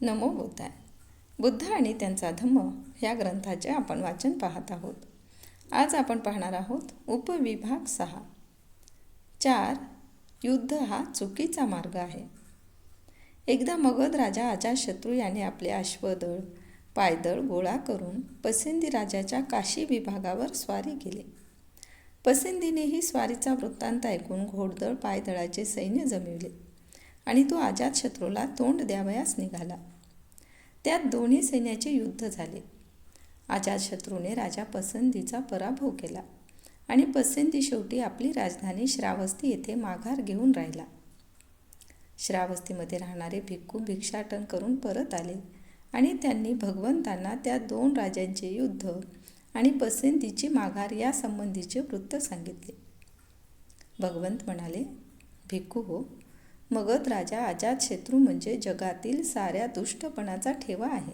नमो बुद्धाय. बुद्ध आणि त्यांचा धम्म या ग्रंथाचे आपण वाचन पाहत आहोत. आज आपण पाहणार आहोत उपविभाग सहा. चार युद्ध हा चुकीचा मार्ग आहे. एकदा मगध राजा अजातशत्रू याने आपले अश्वदळ पायदळ गोळा करून पसिंदी राजाच्या काशी विभागावर स्वारी केली. पसिंदीनेही स्वारीचा वृत्तांत ऐकून घोडदळ पायदळाचे सैन्य जमविले. आणि तो अजातशत्रूला तोंड द्यावयास निघाला. त्यात दोन्ही सैन्याचे युद्ध झाले. आजातशत्रूने राजा पसंतीचा पराभव केला आणि पसंती शेवटी आपली राजधानी श्रावस्ती येथे माघार घेऊन राहिला. श्रावस्तीमध्ये राहणारे भिक्खू भिक्षाटन करून परत आले आणि त्यांनी भगवंतांना त्या दोन राजांचे युद्ध आणि पसंतीची माघार यासंबंधीचे वृत्त सांगितले. भगवंत म्हणाले भिक्खू हो मगध राजा अजातशत्रू म्हणजे जगातील साऱ्या दुष्टपणाचा ठेवा आहे.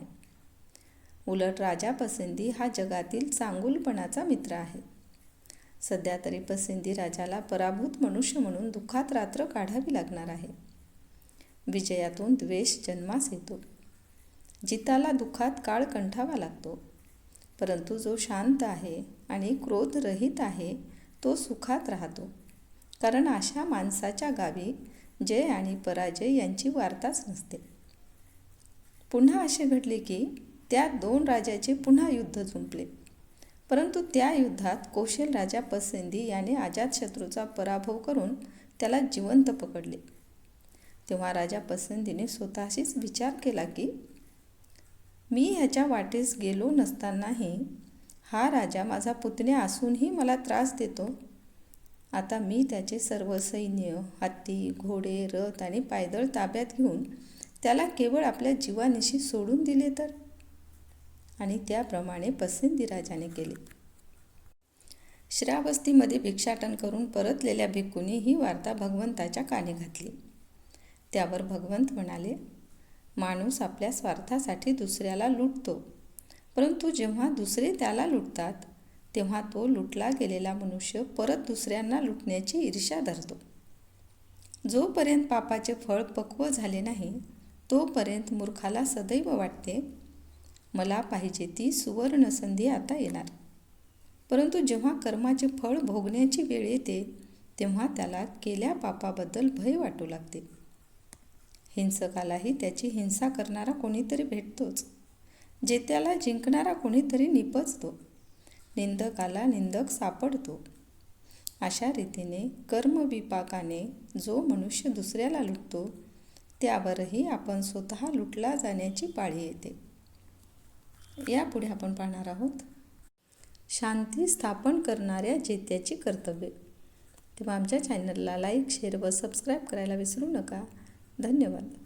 उलट राजा पसंदी हा जगातील चांगुलपणाचा मित्र आहे. सध्या तरी पसंदी राजाला पराभूत मनुष्य म्हणून दुःखात रात्र काढावी लागणार आहे. विजयातून द्वेष जन्मास येतो. जिताला दुःखात काळ कंठावा लागतो. परंतु जो शांत आहे आणि क्रोधरहित आहे तो सुखात राहतो. कारण अशा माणसाच्या गावी जय आणि पराजय यांची वार्ताच नसते. पुन्हा असे घडले की त्या दोन राजाचे पुन्हा युद्ध जुंपले. परंतु त्या युद्धात कौशल राजा पसंदी याने अजातशत्रूचा पराभव करून त्याला जिवंत पकडले. तेव्हा राजा पसंदीने स्वतःशीच विचार केला की मी ह्याच्या वाटेस गेलो नसतानाही हा राजा माझा पुतण्या असूनही मला त्रास देतो. आता मी त्याचे सर्व सैन्य हत्ती घोडे रथ आणि पायदळ ताब्यात घेऊन त्याला केवळ आपल्या जीवानिशी सोडून दिले तर? आणि त्याप्रमाणे पसंती राजाने केले. श्रावस्तीमध्ये भिक्षाटन करून परतलेल्या भिक्कूने ही वार्ता भगवंताच्या काने घातली. त्यावर भगवंत म्हणाले माणूस आपल्या स्वार्थासाठी दुसऱ्याला लुटतो परंतु जेव्हा दुसरे त्याला लुटतात तेव्हा तो लुटला गेलेला मनुष्य परत दुसऱ्यांना लुटण्याची ईर्ष्या धरतो. जोपर्यंत पापाचे फळ पक्व झाले नाही तोपर्यंत मूर्खाला सदैव वाटते मला पाहिजे ती सुवर्ण संधी आता येणार. परंतु जेव्हा कर्माचे फळ भोगण्याची वेळ येते तेव्हा त्याला केल्या पापाबद्दल भय वाटू लागते. हिंसकालाही त्याची हिंसा करणारा कोणीतरी भेटतोच जे त्याला जिंकणारा कोणीतरी निपजतो. निंदकाला निंदक सापडतो. अशा रीतीने कर्मविपाकाने जो मनुष्य दुसऱ्याला लुटतो त्यावरही आपण स्वतः लुटला जाण्याची पाळी येते. यापुढे आपण पाहणार आहोत. शांती स्थापन करणाऱ्या जेत्याची कर्तव्ये. तेव्हा आमच्या चॅनलला लाईक शेअर व सबस्क्राईब करायला विसरू नका. धन्यवाद.